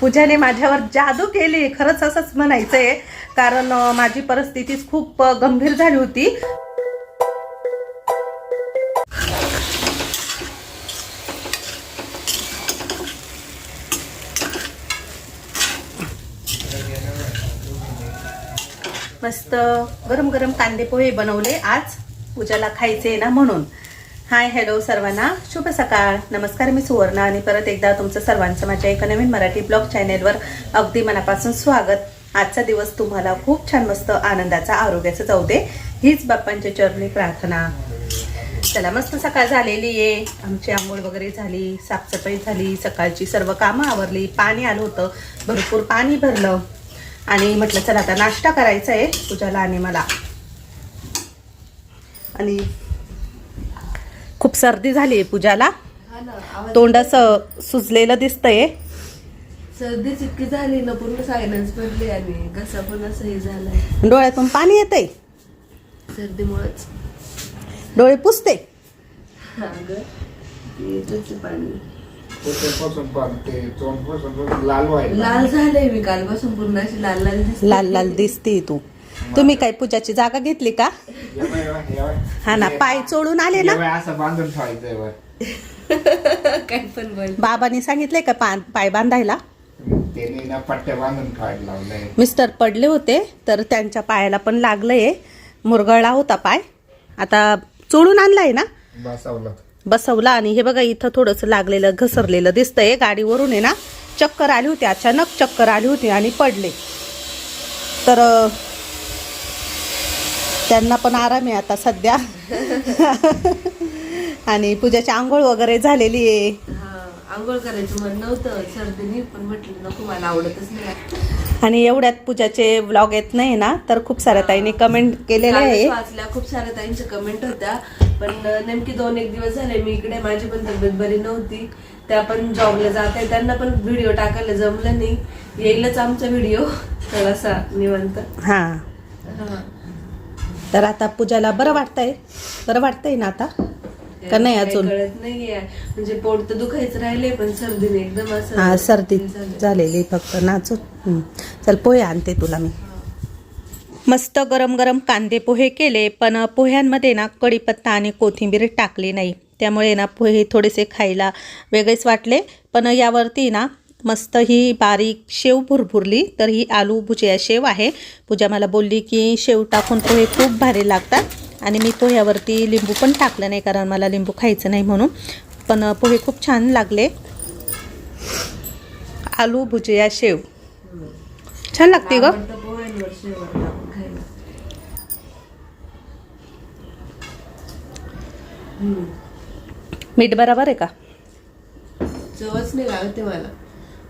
पूजाने माझ्यावर जादू केली. खरंच असंच म्हणायचंय. कारण माझी परिस्थितीच खूप गंभीर झाली होती. मस्त गरम गरम कांदे पोहे बनवले. आज पूजाला खायचे ना म्हणून. हाय हॅलो सर्वांना. शुभ सकाळ. नमस्कार मी सुवर्णा आणि परत एकदा तुमचं सर्वांचं माझ्या एका नवीन मराठी ब्लॉग चॅनेलवर अगदी मनापासून स्वागत. आजचा दिवस तुम्हाला खूप छान मस्त आनंदाचा आरोग्याचा जाऊ दे हीच बाप्पांच्या चरणी प्रार्थना. चला मस्त सकाळ झालेली आहे. आमची आंघोळ वगैरे झाली साफसफाई झाली सकाळची सर्व कामं आवरली पाणी आलं होतं भरपूर पाणी भरलं. आणि म्हटलं चला आता नाश्ता करायचा आहे. तुझ्याला आणि मला. आणि खूप सर्दी झाली आहे पूजाला. हा ना आवाज तोंड असं सुजलेलं दिसतंय. सर्दीच इतकी झाली ना पूर्ण सायलेन्स पडली आणि घसा पण असं हे झालाय. डोळ्यातून पाणी येतंय. सर्दीमुळेच. डोळे पुसते. हा लाल झालंय मी कालपासून पूर्ण अशी लाल लाल दिसते. लाल लाल दिसते तू. तुम्ही काय पूजाची जागा घेतली का. हा ना पाय चोळून आले ना? असं बांधून काय पण बोल. बाबांनी सांगितलंय का पा पाय बांधायला? त्याने ना पट्ट्या बांधून ठेवायला लावलंय. मिस्टर पडले होते तर त्यांच्या पायाला पण लागलंय. मुरगळला होता पाय. आता चोळून आणलाय ना? बसवलं. बसवला आणि हे बघा इथं थोडंसं लागलेलं घसरलेलं दिसतंय. गाडीवरून आहे ना चक्कर आली होती अचानक चक्कर आली होती आणि पडले. तर अं, त्यांना पण आराम आहे आता सध्या. आणि पूजाची आंघोळ वगैरे झालेली आहे. हा आंघोळ करायचं मन नव्हतं सर्दीने पण म्हटलं नको मला आवडतच नाही. आणि एवढ्यात पूजाचे व्लॉग येत नाही ना तर खूप साऱ्या ताईने कमेंट केलेले आहे. वाचल्या खूप साऱ्या ताईंच्या कमेंट होत्या. पण नेमकी दोन एक दिवस झाले मी इकडे माझी पण तब्येत बरी नव्हती. त्या पण जॉबला जात आहे त्यांना पण व्हिडिओ टाकायला जमलं नाही. येईलच आमचा व्हिडिओ थोडासा निवांत. हा. हा. तर आता पूजाला बरं वाटतंय? बरं वाटतंय ना आता? का नाही अजून? कळत नाहीये. म्हणजे पोट तर दुखायचं राहिले पण सर्दीने एकदम असं हा सर्दी झालं. झालेली फक्त नाचून हं. चल पोहे आणते तुला मी. मस्त गरम गरम कांदे पोहे केले पण पोह्यांमध्ये ना कढीपत्ता आणि कोथिंबीर टाकली नाही. त्यामुळे ना पोहे थोडेसे खायला वेगळेच वाटले पण यावरती ना मस्त ही बारीक शेव भुरभुरली तर ही आलू भुजिया शेव आहे. पूजा मला बोलली की शेव टाकून पोहे खूप भारी लागतात आणि मी पोह्यावरती लिंबू पण टाकलं नाही कारण मला लिंबू खायचं नाही म्हणून पण पोहे खूप छान लागले. आलू भुजिया शेव. छान लागते ग. मीठ बरोबर आहे का? चवच नाही लागते मला.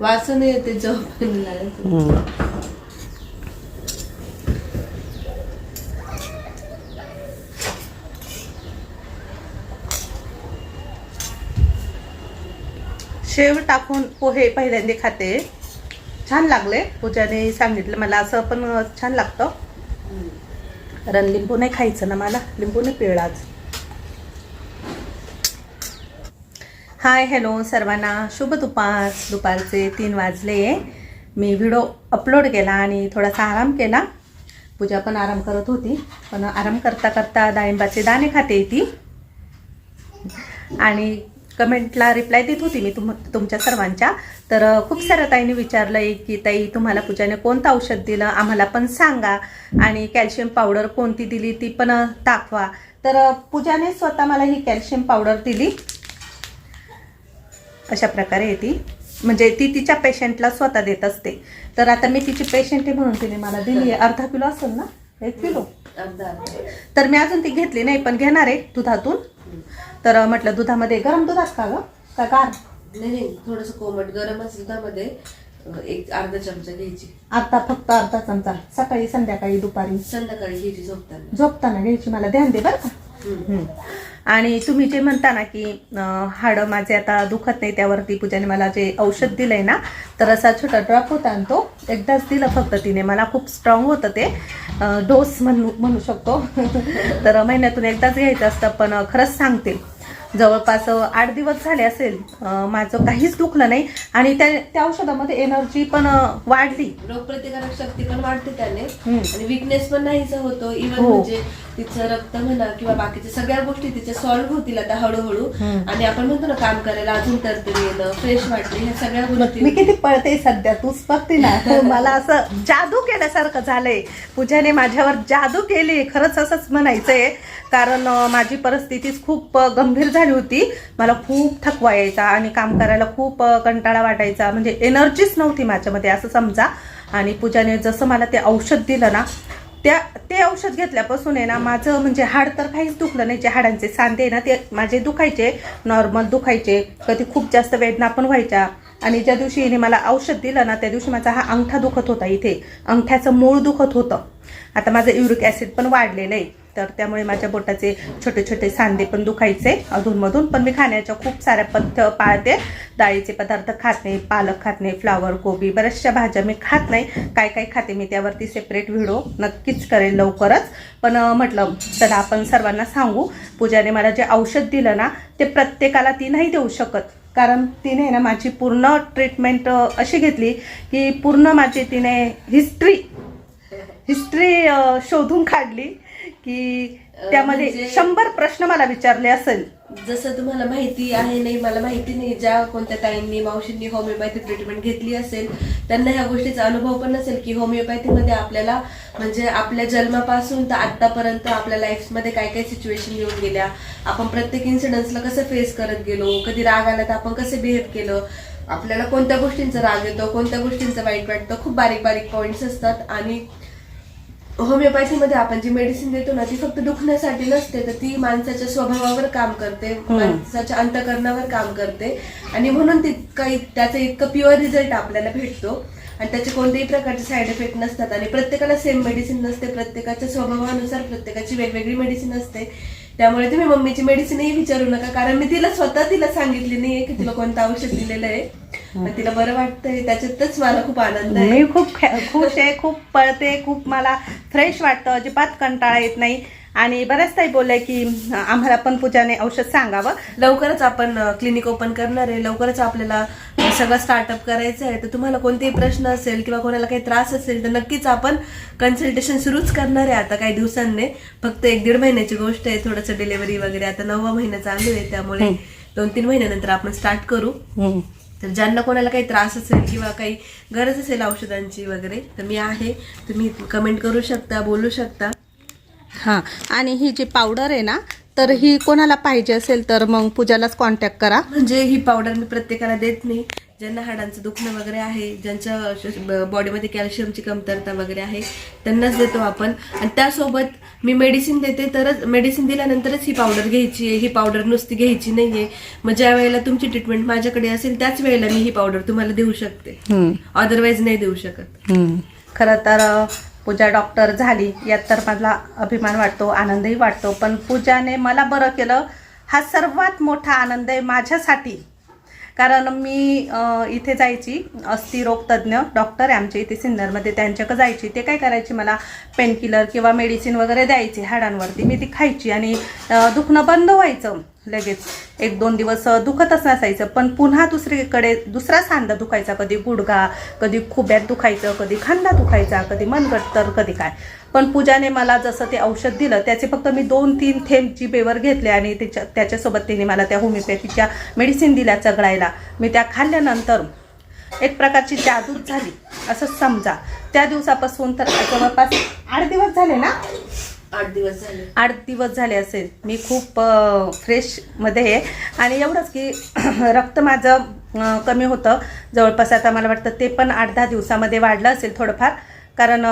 वासन येते लागत शेव टाकून पोहे पहिल्यांदा खाते. छान लागले. पूजाने सांगितलं मला असं पण छान लागतं. कारण लिंबू नाही खायचं ना मला. लिंबू नाही पिळला हाय हॅलो सर्वांना. शुभ दुपार. दुपारचे तीन वाजले मी व्हिडिओ अपलोड केला आणि थोडासा आराम केला. पूजा पण आराम करत होती पण आराम करता करता डाळिंबाचे दाणे खाते ती आणि कमेंटला रिप्लाय देत होती मी तुम तुमच्या सर्वांच्या. तर खूप साऱ्या ताईंनी विचारलं आहे की ताई तुम्हाला पूजाने कोणतं औषध दिलं? आम्हाला पण सांगा. आणि कॅल्शियम पावडर कोणती दिली ती पण दाखवा. तर पूजाने स्वतः मला ही कॅल्शियम पावडर दिली. अशा प्रकारे ती म्हणजे ती तिच्या पेशंटला स्वतः देत असते. तर आता मी तिची पेशंट आहे म्हणून तिने मला दिली आहे अर्धा किलो असेल ना? एक किलो? अर्धा. अर्धा तर मी अजून ती घेतली नाही पण घेणार आहे दुधातून. तर म्हटलं दुधामध्ये गरम दुधात का ग? का गार? नाही नाही थोडस कोमट गरम असेल त्यामध्ये अं, एक अर्धा चमचा घ्यायची. आता फक्त अर्धा चमचा. सकाळी संध्याकाळी दुपारी? संध्याकाळी घ्यायची झोपताना. झोपताना घ्यायची. मला ध्यान दे बरं का. आणि तुम्ही जे म्हणता ना की हाडं माझे आता दुखत नाही त्यावरती पूजाने मला जे औषध दिलंय ना तर असा छोटा ड्रॉप होता आणि तो एकदाच दिलं फक्त तिने. मला खूप स्ट्रॉंग होतं ते. डोस म्हणू म्हणू शकतो. तर महिन्यातून एकदाच घ्यायचं असतं पण खरंच सांगते. जवळपास आठ दिवस झाले असेल माझं काहीच दुखलं नाही. आणि त्या त्या औषधामध्ये एनर्जी पण वाढली. रोगप्रतिकारक शक्ती पण वाढते त्याने. आणि विकनेस पण नाहीसा होतो. इव्हन हो. म्हणजे तिचं रक्त म्हणा किंवा बाकीच्या सगळ्या गोष्टी तिच्या सॉल्व्ह होतील आता हळूहळू. आणि आपण म्हणतो ना काम करायला अजून तरतरी येणं फ्रेश वाटते ह्या सगळ्या गोष्टी. मी किती पळते सध्या? तूच बघते ना. मला असं जादू केल्यासारखं झालंय. पूजाने माझ्यावर जादू केली. खरंच असंच म्हणायचंय. कारण माझी परिस्थितीच खूप गंभीर झाली. होती. मला खूप थकवा यायचा आणि काम करायला खूप कंटाळा वाटायचा. म्हणजे एनर्जीच नव्हती माझ्यामध्ये असं समजा. आणि पूजाने जसं मला ते औषध दिलं ना त्या ते औषध घेतल्यापासून आहे ना माझं म्हणजे हाड तर काहीच दुखलं नाही. जे हाडांचे सांधे आहे ना ते माझे दुखायचे. नॉर्मल दुखायचे. कधी खूप जास्त वेदना पण व्हायच्या. आणि ज्या दिवशी हिने मला औषध दिलं ना त्या दिवशी माझा हा अंगठा दुखत होता इथे. अंगठ्याचं मूळ दुखत होतं. आता माझं युरिक ॲसिड पण वाढलेलं आहे. तर त्यामुळे माझ्या बोटाचे छोटे छोटे सांधे पण दुखायचे अधूनमधून. पण मी खाण्याच्या खूप साऱ्या पथ्य पाळते. डाळीचे पदार्थ खात नाही पालक खात नाही फ्लावर कोबी बऱ्याचशा भाज्या मी खात नाही. काय काय खाते मी त्यावरती सेपरेट व्हिडिओ नक्कीच करेल लवकरच. पण म्हटलं तर आपण सर्वांना सांगू पूजाने मला जे औषध दिलं ना ते प्रत्येकाला ती नाही देऊ शकत. कारण तिने ना माझी पूर्ण ट्रीटमेंट अशी घेतली की पूर्ण माझी तिने हिस्ट्री हिस्ट्री शोधून काढली. की त्यामध्ये म्हणजे- शंभर प्रश्न मला विचारले असेल. जसं तुम्हाला माहिती आहे नाही मला माहिती नाही ज्या कोणत्या ताईंनी मावशींनी होमिओपॅथी ट्रीटमेंट घेतली असेल त्यांना ह्या गोष्टीचा अनुभव पण नसेल की होमिओपॅथीमध्ये आपल्याला म्हणजे आपल्या जन्मापासून तर आतापर्यंत आपल्या लाईफमध्ये काय काय सिच्युएशन येऊन गेल्या. आपण प्रत्येक इन्सिडन्सला कसं फेस करत गेलो कधी राग आला तर आपण कसं बिहेव केलं आपल्याला कोणत्या गोष्टींचा राग येतो कोणत्या गोष्टींचं वाईट वाटतं खूप बारीक बारीक पॉईंट्स असतात आणि होमिओपॅथीमध्ये आपण जी मेडिसिन देतो ना ती फक्त दुखण्यासाठी नसते तर ती माणसाच्या स्वभावावर काम करते माणसाच्या अंतकरणावर काम करते. आणि म्हणून ती काही त्याचा इतकं प्युअर रिझल्ट आपल्याला भेटतो. आणि त्याचे कोणत्याही प्रकारचे साईड इफेक्ट नसतात. आणि प्रत्येकाला सेम मेडिसिन नसते प्रत्येकाच्या स्वभावानुसार प्रत्येकाची वेगवेगळी मेडिसिन असते. त्यामुळे तुम्ही मम्मीची मेडिसिनही विचारू नका कारण मी तिला स्वतः तिला सांगितली नाहीये की तिला कोणतं औषध दिलेलं आहे. तिला बरं वाटतंय त्याच्यातच मला खूप आनंद आहे. मी खूप खुश आहे खूप पळते खूप मला फ्रेश वाटतं अजिबात कंटाळा येत नाही. आणि बऱ्याच ताई बोलल्या की आम्हाला पण पूजाने औषध सांगावं. लवकरच आपण क्लिनिक ओपन करणार आहे. लवकरच आपल्याला सगळं स्टार्टअप करायचं आहे. तर तुम्हाला कोणतेही प्रश्न असेल किंवा कोणाला काही त्रास असेल तर नक्कीच आपण कन्सल्टेशन सुरूच करणार आहे आता काही दिवसांनी. फक्त एक दीड महिन्याची गोष्ट आहे. थोडंसं डिलिव्हरी वगैरे. आता नववा महिना चालू आहे त्यामुळे दोन तीन महिन्यानंतर आपण स्टार्ट करू. तर ज्यांना कोणाला काही त्रास असेल किंवा काही गरज असेल औषधांची वगैरे तर मी आहे. तुम्ही कमेंट करू शकता बोलू शकता. हां आणि ही जी पावडर आहे ना तर ही कोणाला पाहिजे असेल तर मग पूजालाच कॉन्टॅक्ट करा. म्हणजे ही पावडर मी प्रत्येकाला देत नाही. ज्यांना हाडांचं दुखणं वगैरे आहे ज्यांच्या बॉडीमध्ये कॅल्शियमची कमतरता वगैरे आहे त्यांनाच देतो आपण. आणि त्यासोबत मी मेडिसिन देते तरच मेडिसिन दिल्यानंतरच ही पावडर घ्यायची आहे. ही पावडर नुसती घ्यायची नाहीये. मग ज्या वेळेला तुमची ट्रीटमेंट माझ्याकडे असेल त्याच वेळेला मी ही पावडर तुम्हाला देऊ शकते. अदरवाईज नाही देऊ शकत. खरं तर पूजा डॉक्टर झाली यात तर मला अभिमान वाटतो आनंदही वाटतो. पण पूजाने मला बरं केलं हा सर्वात मोठा आनंद आहे माझ्यासाठी. कारण मी इथे जायची अस्थिरोग तज्ज्ञ डॉक्टर आहे आमच्या इथे सिन्नरमध्ये त्यांच्याकडे जायची. ते काय करायची मला पेनकिलर किंवा मेडिसिन वगैरे द्यायची हाडांवरती. मी ती खायची आणि दुखणं बंद व्हायचं. लगेच. एक दोन दिवस दुखतच नसायचं. पण पुन्हा दुसरीकडे दुसरा सांधा दुखायचा. कधी गुडघा कधी खुब्यात दुखायचं कधी खांदा दुखायचा कधी मनगट तर कधी काय. पण पूजाने मला जसं ते औषध दिलं त्याचे फक्त मी दोन तीन थेंब जिबेवर घेतले आणि त्याच्या त्याच्यासोबत तिने मला त्या होमिओपॅथीच्या मेडिसिन दिल्या चगळायला. मी त्या खाल्ल्यानंतर एक प्रकारची जादूच झाली. असं समजा. त्या दिवसापासून तर जवळपास आठ दिवस झाले ना? आठ दिवस झाले. आठ दिवस झाले असेल. मी खूप फ्रेशमध्ये आहे. आणि एवढंच की रक्त माझं कमी होतं. जवळपास आता मला वाटतं ते पण आठ दहा दिवसामध्ये वाढलं असेल थोडंफार. कारण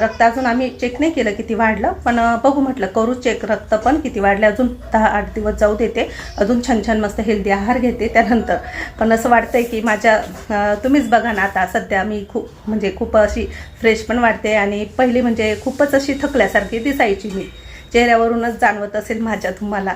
रक्त अजून आम्ही चेक नाही केलं किती वाढलं पण बघू म्हटलं करू चेक रक्त पण किती वाढले अजून दहा आठ दिवस जाऊ देते. अजून छान छान मस्त हेल्दी आहार घेते त्यानंतर. पण असं वाटतंय की माझ्या तुम्हीच बघा ना आता सध्या मी खूप म्हणजे खूप अशी फ्रेश पण वाटते आणि पहिली म्हणजे खूपच अशी थकल्यासारखी दिसायची मी. चेहऱ्यावरूनच जाणवत असेल माझ्या तुम्हाला.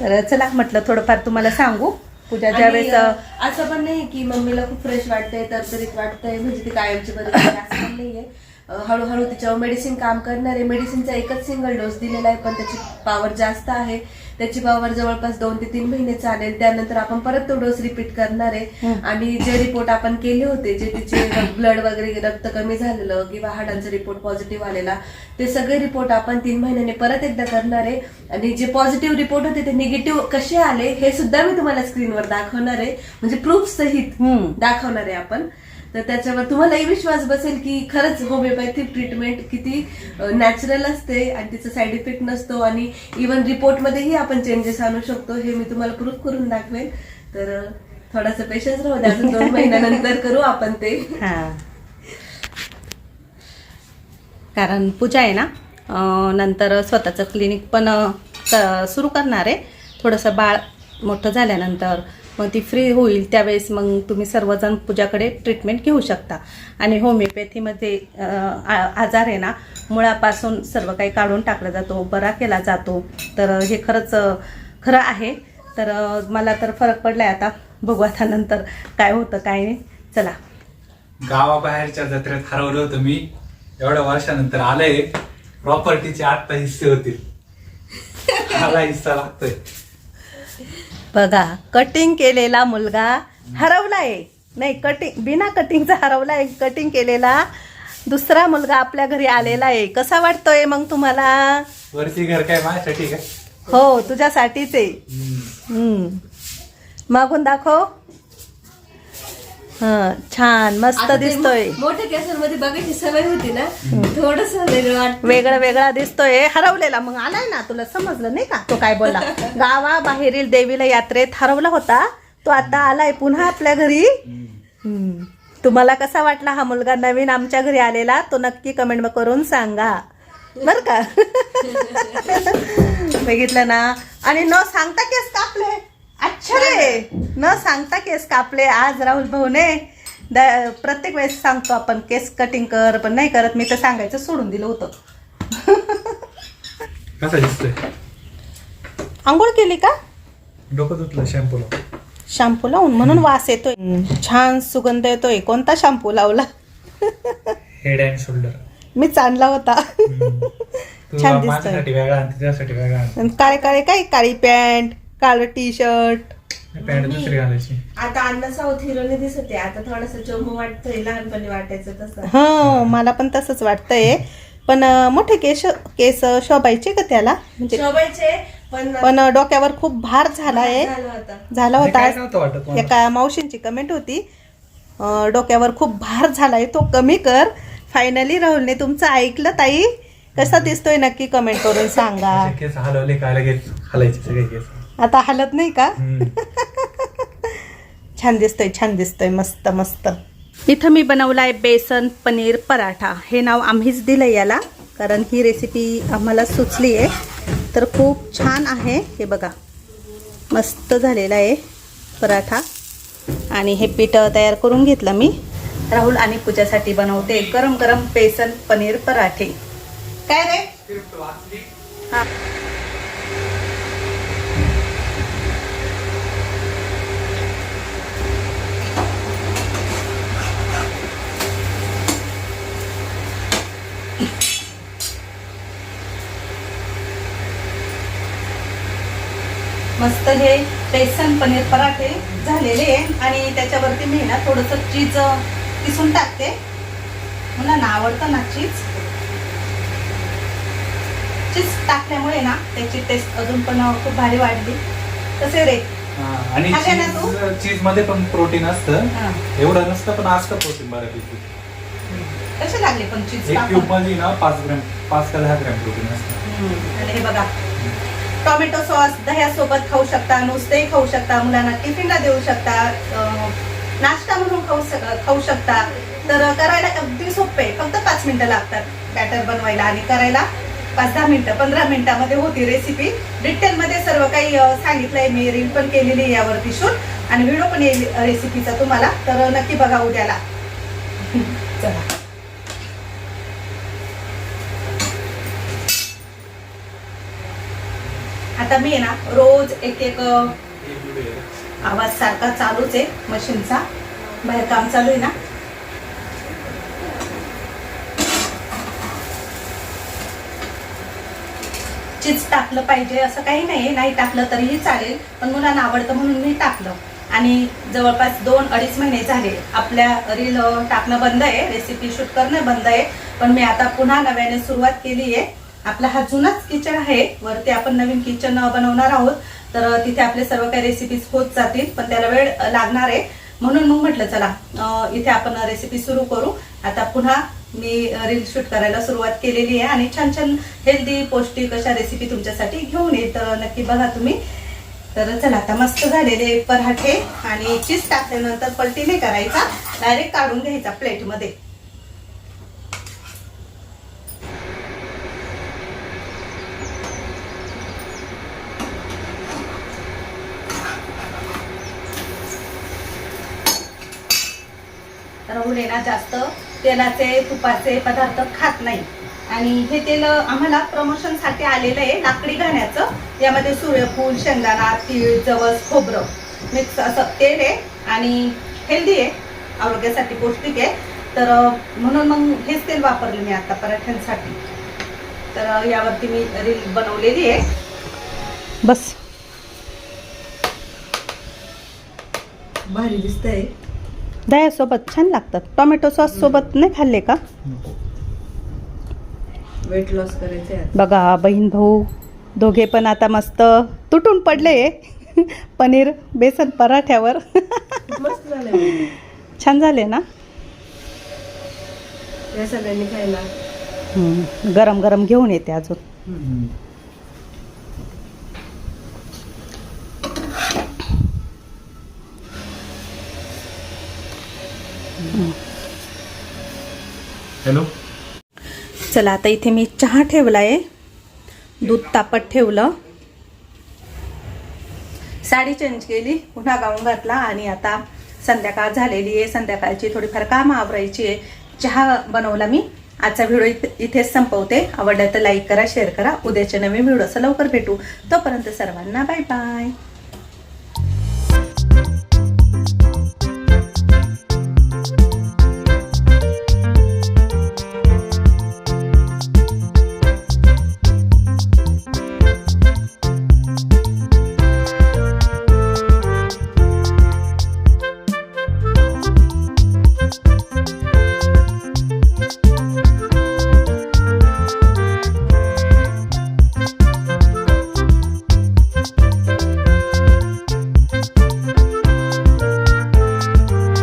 तर चला म्हटलं थोडंफार तुम्हाला सांगू. पूजा आणि, ज्यावेळेस अ, असं पण नाही की मम्मीला खूप फ्रेश वाटतंय तरतरीत वाटतंय म्हणजे ती कायमची बरी झाली, असं पण नाहीये. हळूहळू तिच्यावर मेडिसिन काम करणार. आहे मेडिसिनचा एकच सिंगल डोस दिलेला आहे पण त्याची पॉवर जास्त आहे. त्याची पॉवर जवळपास दोन ते तीन महिने चालेल. त्यानंतर आपण परत तो डोस रिपीट करणार आहे. आणि जे रिपोर्ट आपण केले होते जे तिचे ब्लड वगैरे रक्त कमी झालेलं किंवा हाडांचा रिपोर्ट पॉझिटिव्ह आलेला ते सगळे रिपोर्ट आपण तीन महिन्याने परत एकदा करणार आहे. आणि जे पॉझिटिव्ह रिपोर्ट होते ते निगेटिव्ह कसे आले हे सुद्धा मी तुम्हाला स्क्रीनवर दाखवणार आहे. म्हणजे प्रूफ सहित. दाखवणार आहे आपण. तर त्याच्यावर तुम्हालाही विश्वास बसेल की खरंच होमिओपॅथिक ट्रीटमेंट किती नॅचरल असते आणि तिचा साईड इफेक्ट नसतो आणि इवन रिपोर्टमध्येही आपण चेंजेस आणू शकतो हे मी तुम्हाला प्रूफ करून दाखवेन तर अं, थोडासा पेशन्स राहू द्या. अजून दोन महिन्यानंतर करू आपण ते. कारण पूजा आहे ना नंतर स्वतःचं क्लिनिक पण सुरू करणार आहे. थोडंसं बाळ मोठं झाल्यानंतर मग ती फ्री होईल त्यावेळेस मग तुम्ही सर्वजण पूजाकडे ट्रीटमेंट घेऊ शकता. आणि होमिओपॅथीमध्ये आ- आजार आहे ना मुळापासून सर्व काही काढून टाकला जातो बरा केला जातो. तर हे खरंच खरं आहे. तर मला तर फरक पडलाय आता. बघू आता नंतर काय होतं काय नाही. चला. गावाबाहेरच्या जत्रेत हरवलं होतं मी. एवढ्या वर्षानंतर आलंय. प्रॉपर्टीचे आत्ता हिस्से होतील. मला हिस्सा लागतोय. बघा कटिंग केलेला मुलगा हरवलाय. नाही कटिंग बिना कटिंगचा हरवलाय कटिंग केलेला दुसरा मुलगा आपल्या घरी आलेला आहे. कसा वाटतोय मग तुम्हाला? वरती घर काय माझ्यासाठी काय हो तुझ्यासाठीच आहे. हम्म. मागून दाखव. छान मस्त आता ते दिसतोय. मोठ्या केसांमध्ये बघायची सवय होती ना थोडस वेगळं वाटत. वेगळा वेगळा दिसतोय. हरवलेला. मग आलाय ना तुला समजलं नाही का? तो काय बोलला गावाबाहेरील देवीला यात्रेत हरवला होता. तो आता आलाय पुन्हा आपल्या घरी. हम्म. तुम्हाला कसा वाटला हा मुलगा नवीन आमच्या घरी आलेला? तो नक्की कमेंट करून सांगा. बर का? बघितलं ना? आणि न सांगता केस कापले. अच्छा रे. न सांगता केस कापले. आज राहुल भाऊने द- प्रत्येक वेळेस सांगतो आपण केस कटिंग कर पण नाही करत. मी तर सांगायचं सोडून दिलं होतं. कसा दिसतोय? आंघोळ केली का? डोकं धुतलं शॅम्पूला शॅम्पू लावून. म्हणून वास येतोय. छान सुगंध येतोय. कोणता शॅम्पू लावला? हेड अँड शोल्डर मीच आणला होता. तू छान दिसतोय. माझ्यासाठी वेगळा आणि तिच्यासाठी वेगळा. आण. आणि काळे काळे काय? काळी पॅन्ट काळं टी शर्ट पॅन्ट दुसरी घालायची. आता अण्णा साऊथ हिरोने दिसत आहे. आता थोडस चोमू वाटतंय लहानपणी वाटायचं तसं. हो मला पण तसंच वाटतंय. पण मोठे केस केस शोभायचे का त्याला? म्हणजे शोभायचे पण डोक्यावर खूप भार झालाय झालं होतं. झाला होता. काय नव्हतं वाटत मला. एका मावशींची कमेंट होती डोक्यावर खूप भार झालाय तो कमी कर. फायनली राहुलने तुमचं ऐकलं ताई. कसा दिसतोय नक्की कमेंट करून सांगा. केस हलवले काय लगेच हलायचे सगळे केस. आता हालत नाही का. छान दिसतोय छान दिसतोय. मस्त मस्त. इथं मी बनवलाय बेसन पनीर पराठा. हे नाव आम्हीच दिलं याला कारण ही रेसिपी आम्हाला सुचली आहे तर खूप छान आहे. हे बघा. मस्त झालेला आहे पराठा. आणि हे पीठ तयार करून घेतलं मी. राहुल आणि पूजासाठी बनवते गरम गरम बेसन पनीर पराठे. काय रे? हा. मस्त हे बेसन पनीर पराठे झालेले आहे आणि त्याच्यावरती मी ना थोडंसं चीज किसून टाकते. मुलांना आवडतं ना चीज. चीज टाकल्यामुळे ना त्याची टेस्ट अजून पण खूप भारी वाढली. कसे रे? हा, आणि? चीजमध्ये पण प्रोटीन असतं. एवढं नसतं पण असतं प्रोटीन बऱ्यापैकी. कसे लागले पण चीज एक टाकून? क्यूबमध्ये ना पाच ग्रॅम पाच का दहा ग्रॅम प्रोटीन असतं. हे बघा टोमॅटो सॉस दह्यासोबत खाऊ शकता नुसतेही खाऊ शकता मुलांना टिफिनला देऊ शकता नाश्ता म्हणून खाऊ शक खाऊ शकता. तर करायला अगदी सोपे फक्त पाच मिनिटं लागतात बॅटर बनवायला आणि करायला. पाच दहा मिनिटं पंधरा मिनिटामध्ये होती रेसिपी. डिटेलमध्ये सर्व काही सांगितलं सांगितलंय मी रील पण केलेली आहे यावरती शूट. आणि व्हिडिओ पण येईल रेसिपीचा तुम्हाला. तर नक्की बघा उद्याला. चला. आता मी ना रोज एक एक आवाज सारखा चालूच आहे मशीनचा. बाहेर काम चालू आहे ना. चीज टाकलं पाहिजे असं काही नाही नाही टाकलं तरीही चालेल पण मुलांना आवडतं म्हणून मी टाकलं. आणि जवळपास दोन अडीच महिने झाले. आपल्या रील टाकणं बंद आहे. रेसिपी शूट करणं बंद आहे. पण मी आता पुन्हा नव्याने सुरुवात केली आहे आपला हा जुनाच किचन आहे. वरती आपण नवीन किचन बनवणार आहोत. तर तिथे आपले सर्व काही रेसिपीज होत जातील पण त्याला वेळ लागणार आहे. म्हणून मग म्हटलं चला इथे आपण रेसिपी सुरू करू. आता पुन्हा मी रील शूट करायला सुरुवात केलेली आहे आणि छान छान हेल्दी पौष्टिक अशा रेसिपी तुमच्यासाठी घेऊन येत नक्की बघा तुम्ही. तर चला आता मस्त झालेले पराठे आणि चीज टाकल्यानंतर पलटी नाही करायचा. डायरेक्ट काढून घ्यायचा प्लेटमध्ये राहुल आहे ना जास्त तेलाचे तुपाचे पदार्थ खात नाही. आणि हे तेल आम्हाला प्रमोशनसाठी आलेलं आहे लाकडी घाण्याचं. यामध्ये सूर्यफूल शेंगदाणा तीळ जवस खोबरं मिक्स असं तेल आहे आणि हेल्दी आहे आरोग्यासाठी पौष्टिक आहे. तर म्हणून मग हेच तेल वापरले मी आता पराठ्यांसाठी. तर यावरती मी रील बनवलेली आहे. बस. भारी दिसतंय. दह्यासोबत छान लागतात. टोमॅटो सॉस सोबत नाही खाल्ले का? वेट लॉस करायचे बघा बहीण भाऊ दोघे पण आता मस्त तुटून पडले. पनीर बेसन पराठ्यावर. छान झाले ना? या सगळ्यांनी खायला. गरम गरम घेऊन येते अजून. हॅलो? चला आता इथे मी चहा ठेवला आहे दूध तापत ठेवलं. साडी चेंज केली पुन्हा गाऊन घातला आणि आता संध्याकाळ झालेली आहे. संध्याकाळची थोडीफार कामं आवरायची आहे. चहा बनवला मी. आजचा व्हिडिओ इथेच संपवते. आवडला तर लाईक करा शेअर करा. उद्याच्या नवीन व्हिडिओचं लवकर भेटू. तोपर्यंत सर्वांना बाय बाय